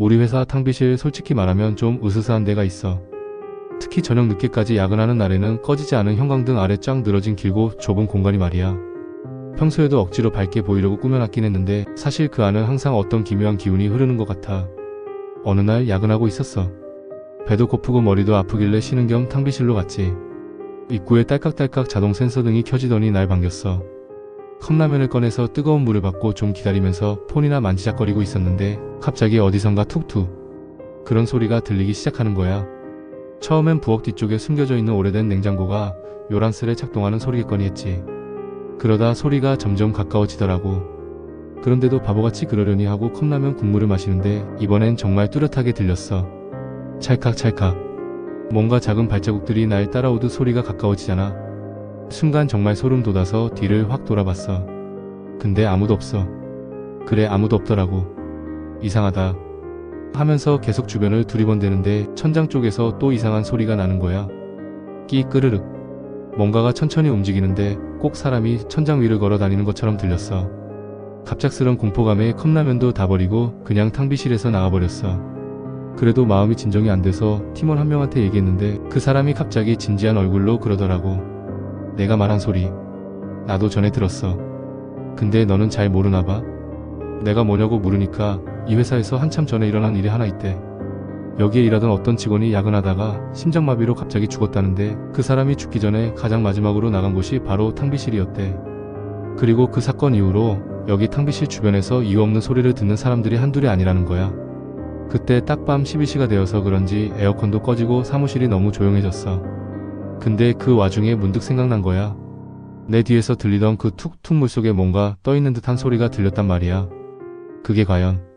우리 회사 탕비실 솔직히 말하면 좀 으스스한 데가 있어. 특히 저녁 늦게까지 야근하는 날에는 꺼지지 않은 형광등 아래 쫙 늘어진 길고 좁은 공간이 말이야. 평소에도 억지로 밝게 보이려고 꾸며놨긴 했는데 사실 그 안은 항상 어떤 기묘한 기운이 흐르는 것 같아. 어느 날 야근하고 있었어. 배도 고프고 머리도 아프길래 쉬는 겸 탕비실로 갔지. 입구에 딸깍딸깍 자동 센서 등이 켜지더니 날 반겼어. 컵라면을 꺼내서 뜨거운 물을 받고 좀 기다리면서 폰이나 만지작거리고 있었는데 갑자기 어디선가 툭툭 그런 소리가 들리기 시작하는 거야. 처음엔 부엌 뒤쪽에 숨겨져 있는 오래된 냉장고가 요란스레 작동하는 소리겠거니 했지. 그러다 소리가 점점 가까워지더라고. 그런데도 바보같이 그러려니 하고 컵라면 국물을 마시는데 이번엔 정말 뚜렷하게 들렸어. 찰칵찰칵. 뭔가 작은 발자국들이 날 따라오듯 소리가 가까워지잖아. 순간 정말 소름 돋아서 뒤를 확 돌아봤어. 근데 아무도 없어. 그래 아무도 없더라고. 이상하다. 하면서 계속 주변을 두리번대는데 천장 쪽에서 또 이상한 소리가 나는 거야. 끼 끄르륵. 뭔가가 천천히 움직이는데 꼭 사람이 천장 위를 걸어 다니는 것처럼 들렸어. 갑작스런 공포감에 컵라면도 다 버리고 그냥 탕비실에서 나와버렸어. 그래도 마음이 진정이 안 돼서 팀원 한 명한테 얘기했는데 그 사람이 갑자기 진지한 얼굴로 그러더라고. 내가 말한 소리. 나도 전에 들었어. 근데 너는 잘 모르나 봐. 내가 뭐냐고 물으니까 이 회사에서 한참 전에 일어난 일이 하나 있대. 여기에 일하던 어떤 직원이 야근하다가 심장마비로 갑자기 죽었다는데 그 사람이 죽기 전에 가장 마지막으로 나간 곳이 바로 탕비실이었대. 그리고 그 사건 이후로 여기 탕비실 주변에서 이유 없는 소리를 듣는 사람들이 한둘이 아니라는 거야. 그때 딱 밤 12시가 되어서 그런지 에어컨도 꺼지고 사무실이 너무 조용해졌어. 근데 그 와중에 문득 생각난 거야. 내 뒤에서 들리던 그 툭툭 물속에 뭔가 떠있는 듯한 소리가 들렸단 말이야. 그게 과연